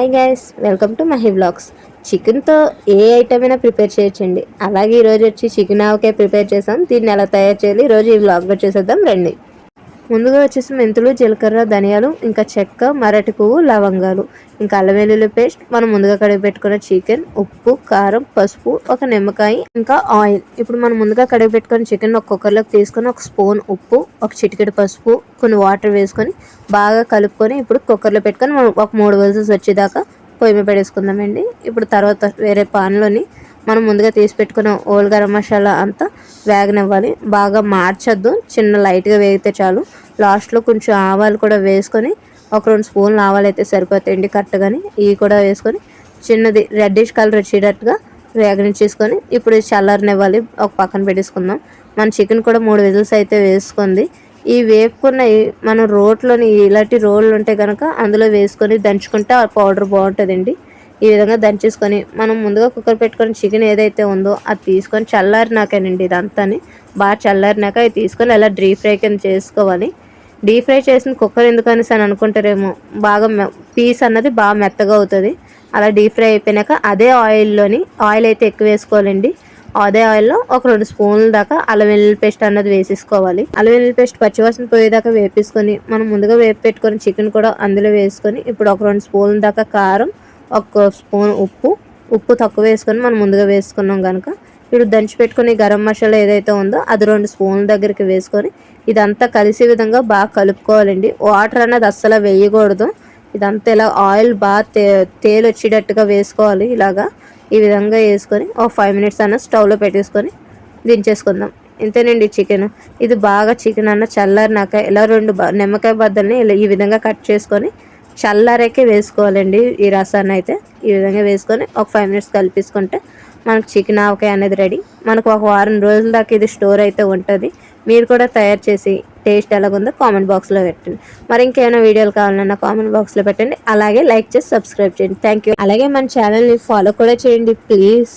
Hi guys welcome to Mahi blogs చికెన్తో ఏ item అయినా ప్రిపేర్ చేయొచ్చండి. అలాగే ఈరోజు వచ్చి చికెన్ ఆవకాయ ప్రిపేర్ చేసాం. దీన్ని ఎలా తయారు చేయాలి? ఈరోజు ఈ బ్లాగ్లో చేసేద్దాం రండి. ముందుగా వచ్చేసి మెంతులు జీలకర్ర ధనియాలు ఇంకా చెక్క మరటి పువ్వు లవంగాలు. ఇంకా అల్లం వెల్లుల్లి పేస్ట్ మనం ముందుగా కడిగి పెట్టుకున్న చికెన్ ఉప్పు కారం పసుపు ఒక నిమ్మకాయ ఇంకా ఆయిల్. ఇప్పుడు మనం ముందుగా కడిగి పెట్టుకున్న చికెన్ ఒక కుక్కర్లోకి తీసుకొని ఒక స్పూన్ ఉప్పు ఒక చిటికెడు పసుపు కొన్ని వాటర్ వేసుకొని బాగా కలుపుకొని ఇప్పుడు కుక్కర్లో పెట్టుకొని మనం ఒక మూడు విజిల్స్ వచ్చేదాకా పొయ్యి మీద పెట్టేసుకుందామండి. ఇప్పుడు తర్వాత వేరే పాన్లోని మనం ముందుగా తీసి పెట్టుకున్న ఓల్ గరం మసాలా అంతా వేగనివ్వాలి బాగా మార్చొద్దు. చిన్న లైట్గా వేగితే చాలు. లాస్ట్లో కొంచెం ఆవాలు కూడా వేసుకొని ఒక రెండు స్పూన్లు ఆవాలు అయితే సరిపోతాయండి కరెక్ట్గాని ఇవి కూడా వేసుకొని చిన్నది రెడ్డిష్ కలర్ వచ్చేటట్టుగా వేగనిచ్చేసుకొని ఇప్పుడు చల్లారనివ్వాలి ఒక పక్కన పెట్టేసుకుందాం. మన చికెన్ కూడా మూడు విజిల్స్ అయితే వేసుకుంది. ఈ వేపుకున్న మనం రోట్లోని ఇలాంటి రోళ్ళు ఉంటే కనుక అందులో వేసుకొని దంచుకుంటే ఆ పౌడర్ బాగుంటుందండి. ఈ విధంగా దంచేసుకొని మనం ముందుగా కుక్కర్ పెట్టుకొని చికెన్ ఏదైతే ఉందో అది తీసుకొని చల్లారినాకేనండి ఇదంతాని. బాగా చల్లారినాక అది తీసుకొని అలా డీప్ ఫ్రై కింద చేసుకోవాలి. డీప్ ఫ్రై చేసిన కుక్కర్ ఎందుకని అని అనుకుంటారేమో బాగా పీస్ అన్నది బాగా మెత్తగా అవుతుంది. అలా డీప్ ఫ్రై అయిపోయినాక అదే ఆయిల్లోని ఆయిల్ అయితే ఎక్కువ వేసుకోవాలండి. అదే ఆయిల్లో ఒక రెండు స్పూన్ల దాకా అల్లం వెల్లుల్లి పేస్ట్ అన్నది వేసేసుకోవాలి. అల్లం వెల్లుల్లి పేస్ట్ పచ్చివాసన పోయేదాకా వేపేసుకొని మనం ముందుగా వేపి పెట్టుకొని చికెన్ కూడా అందులో వేసుకొని ఇప్పుడు ఒక రెండు స్పూన్ల దాకా కారం ఒక స్పూన్ ఉప్పు. ఉప్పు తక్కువ వేసుకొని మనం ముందుగా వేసుకున్నాం కనుక ఇప్పుడు దంచి పెట్టుకుని గరం మసాలా ఏదైతే ఉందో అది రెండు స్పూన్ల దగ్గరికి వేసుకొని ఇదంతా కలిసే విధంగా బాగా కలుపుకోవాలండి. వాటర్ అన్నది అస్సలు వేయకూడదు. ఇదంతా ఇలా ఆయిల్ బాగా తే తేలు వచ్చేటట్టుగా వేసుకోవాలి. ఇలాగా ఈ విధంగా వేసుకొని ఒక ఫైవ్ మినిట్స్ అన్న స్టవ్లో పెట్టేసుకొని దించేసుకుందాం. ఇంతేనండి చికెన్. ఇది బాగా చికెన్ అన్న చల్లారినాక ఇలా రెండు నిమ్మకాయ బద్దల్ని ఇలా ఈ విధంగా కట్ చేసుకొని చల్లారేకే వేసుకోవాలండి ఈ రసాన్ని అయితే. ఈ విధంగా వేసుకొని ఒక ఫైవ్ మినిట్స్ కలిపేసుకుంటే మనకు చికెన్ ఆవకాయ అనేది రెడీ మనకు ఒక వారం రోజుల దాకా ఇది స్టోర్ అయితే ఉంటుంది. మీరు కూడా తయారు చేసి టేస్ట్ ఎలాగుందో కామెంట్ బాక్స్లో పెట్టండి. మరి ఇంకేమైనా వీడియోలు కావాలన్నా కామెంట్ బాక్స్లో పెట్టండి. అలాగే లైక్ చేసి సబ్స్క్రైబ్ చేయండి. థ్యాంక్ యూ అలాగే మన ఛానల్ని ఫాలో కూడా చేయండి ప్లీజ్